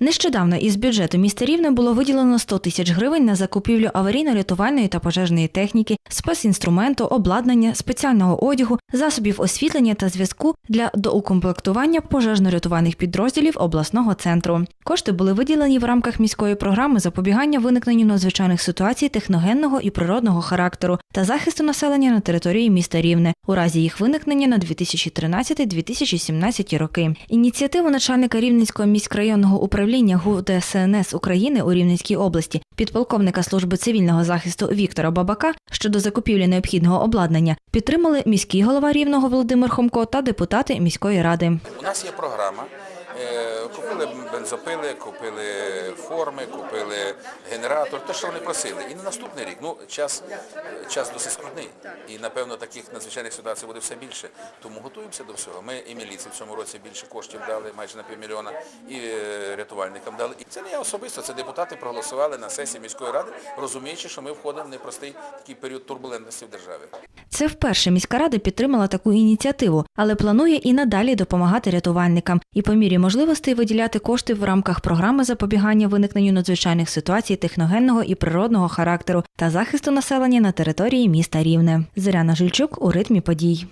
Нещодавно із бюджету міста Рівне було виділено 100 тисяч гривень на закупівлю аварійно-рятувальної та пожежної техніки, спецінструменту, обладнання, спеціального одягу, засобів освітлення та зв'язку для доукомплектування пожежно-рятувальних підрозділів обласного центру. Кошти були виділені в рамках міської програми запобігання виникненню надзвичайних ситуацій техногенного і природного характеру та захисту населення на території міста Рівне у разі їх виникнення на 2013-2017 роки. Ініціативу начальника Рівненського міськрайонного управління ГУ ДСНС України у Рівненській області, підполковника служби цивільного захисту Віктора Бабака щодо закупівлі необхідного обладнання підтримали міський голова Рівного Володимир Хомко та депутати міської ради. У нас є програма. Е, Купили бензопили, купили форми, купили генератор, те, що вони просили. І на наступний рік, ну час, час досить скрутний. І напевно таких надзвичайних ситуацій буде все більше. Тому готуємося до всього. Ми і міліції в цьому році більше коштів дали, майже на півмільйона, і е, рятувальникам дали. І це не я особисто, це депутати проголосували на сесії міської ради, розуміючи, що ми входимо в непростий такий період турбулентності в державі. Це вперше міська рада підтримала таку ініціативу, але планує і надалі допомагати рятувальникам і по мірі можливостей виділяти кошти в рамках програми запобігання виникненню надзвичайних ситуацій техногенного і природного характеру та захисту населення на території міста Рівне. Зоряна Жильчук у ритмі подій.